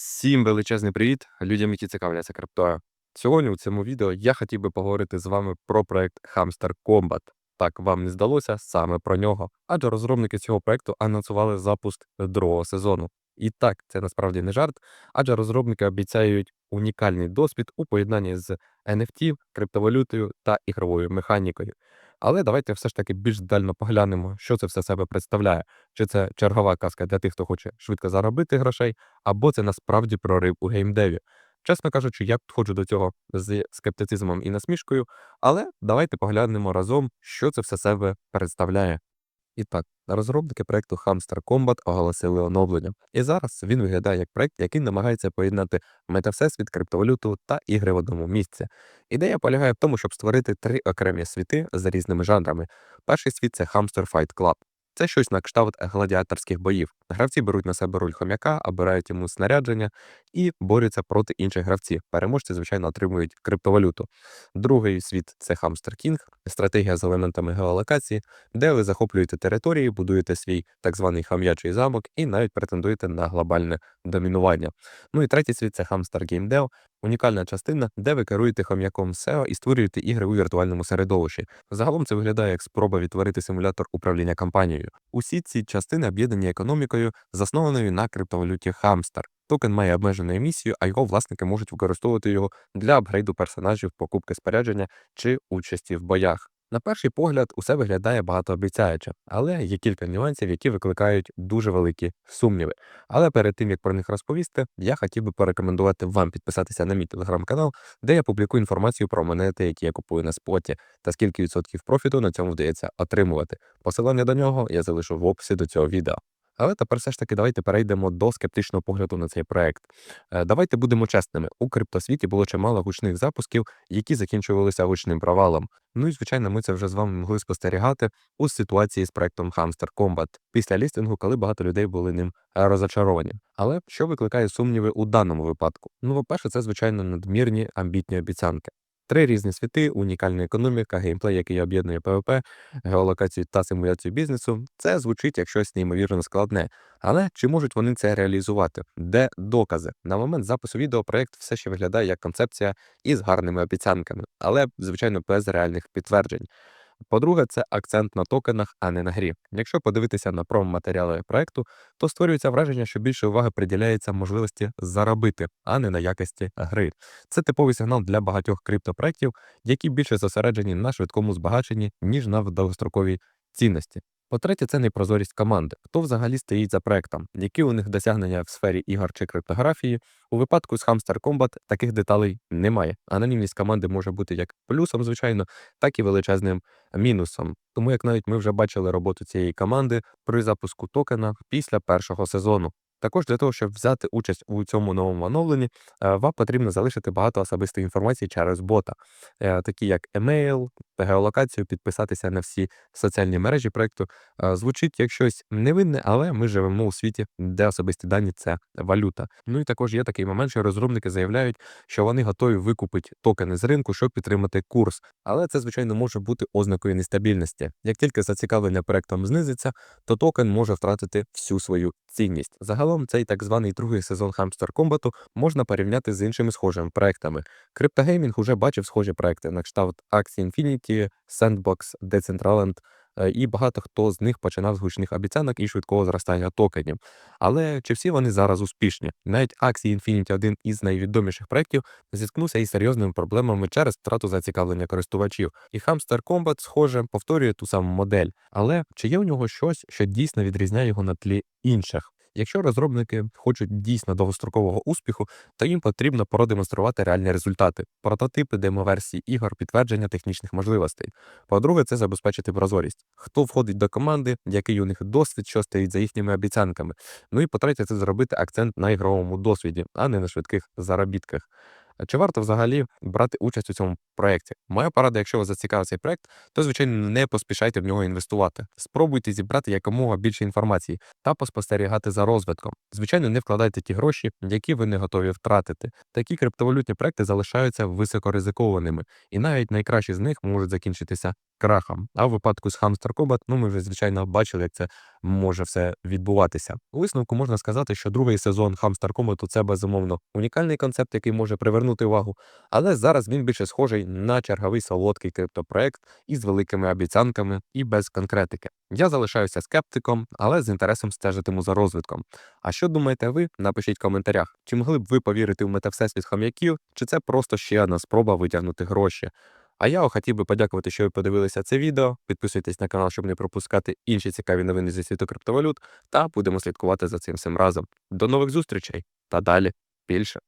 Всім величезний привіт людям, які цікавляться криптою. Сьогодні у цьому відео я хотів би поговорити з вами про проект Hamster Combat. Так вам не здалося саме про нього, адже розробники цього проекту анонсували запуск другого сезону. І так, це насправді не жарт, адже розробники обіцяють унікальний досвід у поєднанні з NFT, криптовалютою та ігровою механікою. Але давайте все ж таки більш детально поглянемо, що це все себе представляє. Чи це чергова казка для тих, хто хоче швидко заробити грошей, або це насправді прорив у геймдеві. Чесно кажучи, я підходжу до цього з скептицизмом і насмішкою, але давайте поглянемо разом, що це все себе представляє. І так, розробники проекту Hamster Combat оголосили оновлення. І зараз він виглядає як проект, який намагається поєднати метавсесвіт, криптовалюту та ігри в одному місці. Ідея полягає в тому, щоб створити три окремі світи за різними жанрами. Перший світ це Hamster Fight Club. Це щось на кшталт гладіаторських боїв. Гравці беруть на себе роль хом'яка, обирають йому снарядження і борються проти інших гравців. Переможці, звичайно, отримують криптовалюту. Другий світ це Hamster King, стратегія з елементами геолокації, де ви захоплюєте території, будуєте свій так званий хам'ячий замок і навіть претендуєте на глобальне домінування. Ну і третій світ це Game Dev, унікальна частина, де ви керуєте хом'яком SEO і створюєте ігри у віртуальному середовищі. Загалом це виглядає як спроба відтворити симулятор управління кампанією. Усі ці частини об'єднані економікою, заснованою на криптовалюті Hamster. Токен має обмежену емісію, а його власники можуть використовувати його для апгрейду персонажів, покупки спорядження чи участі в боях. На перший погляд, усе виглядає багатообіцяюче, але є кілька нюансів, які викликають дуже великі сумніви. Але перед тим як про них розповісти, я хотів би порекомендувати вам підписатися на мій телеграм-канал, де я публікую інформацію про монети, які я купую на споті, та скільки відсотків профіту на цьому вдається отримувати. Посилання до нього я залишу в описі до цього відео. Але тепер все ж таки давайте перейдемо до скептичного погляду на цей проект. Е, Давайте будемо чесними. У криптосвіті було чимало гучних запусків, які закінчувалися гучним провалом. Ну і звичайно, ми це вже з вами могли спостерігати у ситуації з проектом Hamster Combat після лістингу, коли багато людей були ним е, розочаровані. Але що викликає сумніви у даному випадку? Ну, по-перше, це звичайно надмірні амбітні обіцянки. Три різні світи, унікальна економіка, геймплей, який об'єднує ПВП, геолокацію та симуляцію бізнесу. Це звучить як щось неймовірно складне. Але чи можуть вони це реалізувати? Де докази? На момент запису відео проект все ще виглядає як концепція із гарними обіцянками, але звичайно без реальних підтверджень. По-друге, це акцент на токенах, а не на грі. Якщо подивитися на промо-матеріали проекту, то створюється враження, що більше уваги приділяється можливості заробити, а не на якості гри. Це типовий сигнал для багатьох криптопроектів, які більше зосереджені на швидкому збагаченні, ніж на довгостроковій цінності. По-третє, це непрозорість команди. Хто взагалі стоїть за проектом, які у них досягнення в сфері ігор чи криптографії. У випадку з Hamster Combat таких деталей немає. Анонімність команди може бути як плюсом, звичайно, так і величезним мінусом. Тому як навіть ми вже бачили роботу цієї команди при запуску токена після першого сезону. Також для того, щоб взяти участь у цьому новому оновленні, е, вам потрібно залишити багато особистої інформації через бота, е, такі як емейл, геолокацію, підписатися на всі соціальні мережі проекту. Е, Звучить як щось невинне, але ми живемо у світі, де особисті дані це валюта. Ну і також є такий момент, що розробники заявляють, що вони готові викупити токени з ринку, щоб підтримати курс. Але це, звичайно, може бути ознакою нестабільності. Як тільки зацікавлення проектом знизиться, то токен може втратити всю свою цінність. Загалом цей так званий другий сезон Hamster Combat можна порівняти з іншими схожими проектами. Криптогеймінг уже бачив схожі проекти на кшталт Axie Infinity, Sandbox, Decentraland, і багато хто з них починав з гучних обіцянок і швидкого зростання токенів. Але чи всі вони зараз успішні? Навіть Axie Infinity, один із найвідоміших проєктів, зіткнувся із серйозними проблемами через втрату зацікавлення користувачів. І Hamster Combat, схоже, повторює ту саму модель. Але чи є у нього щось, що дійсно відрізняє його на тлі інших? Якщо розробники хочуть дійсно довгострокового успіху, то їм потрібно продемонструвати реальні результати, прототипи демоверсії ігор, підтвердження технічних можливостей. По-друге, це забезпечити прозорість. Хто входить до команди, який у них досвід, що стоїть за їхніми обіцянками. Ну і по-третє, це зробити акцент на ігровому досвіді, а не на швидких заробітках. Чи варто взагалі брати участь у цьому проєкті? Моя порада, якщо вас зацікавив цей проєкт, то звичайно не поспішайте в нього інвестувати. Спробуйте зібрати якомога більше інформації та поспостерігати за розвитком. Звичайно, не вкладайте ті гроші, які ви не готові втратити. Такі криптовалютні проекти залишаються високоризикованими, і навіть найкращі з них можуть закінчитися крахом. А в випадку з Hamster Combat, ну ми вже звичайно бачили, як це може все відбуватися. У висновку можна сказати, що другий сезон Hamster Combat – це безумовно унікальний концепт, який може привернути увагу, але зараз він більше схожий на черговий солодкий криптопроект із великими обіцянками і без конкретики. Я залишаюся скептиком, але з інтересом стежитиму за розвитком. А що думаєте ви? Напишіть в коментарях, чи могли б ви повірити в метавсесвіт хом'яків, чи це просто ще одна спроба витягнути гроші. А я хотів би подякувати, що ви подивилися це відео. Підписуйтесь на канал, щоб не пропускати інші цікаві новини зі світу криптовалют, та будемо слідкувати за цим всім разом. До нових зустрічей та далі більше.